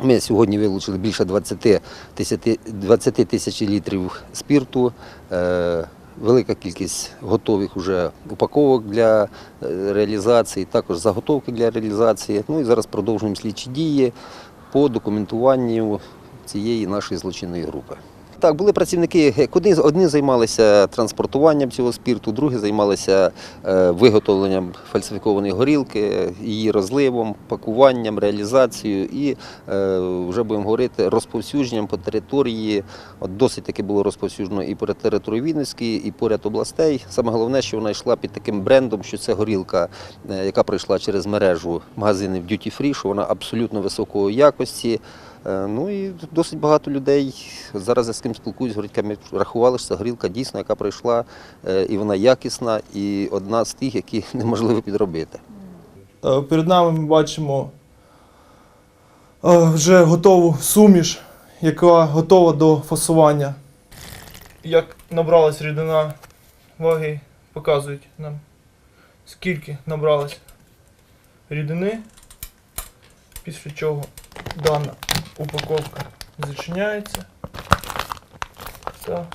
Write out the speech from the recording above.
Ми сьогодні вилучили більше 20 тисяч, 20 тисяч літрів спірту, е, велика кількість готових уже упаковок для е, реалізації, також заготовки для реалізації. Ну і зараз продовжуємо слідчі дії по документуванню цієї нашої злочинної групи. Так, були працівники, як одні, одні займалися транспортуванням цього спірту, другі займалися е, виготовленням фальсифікованої горілки, її розливом, пакуванням, реалізацією і е, вже будемо говорити розповсюдженням по території. От досить таки було розповсюджено і по території Вінницької, і поряд областей. Саме головне, що вона йшла під таким брендом, що це горілка, е, яка пройшла через мережу магазинів Duty Free, що вона абсолютно високої якості. Е, Ну і досить багато людей зараз з ким спілкуюсь, говорять, «Ка, ми рахували, що це горілка дійсно, яка пройшла, е, і вона якісна, і одна з тих, які неможливо підробити. Е, Перед нами ми бачимо е, вже готову суміш, яка готова до фасування. Як набралась рідина ваги, показують нам, скільки набралось рідини, після чого дана упаковка зачиняється go.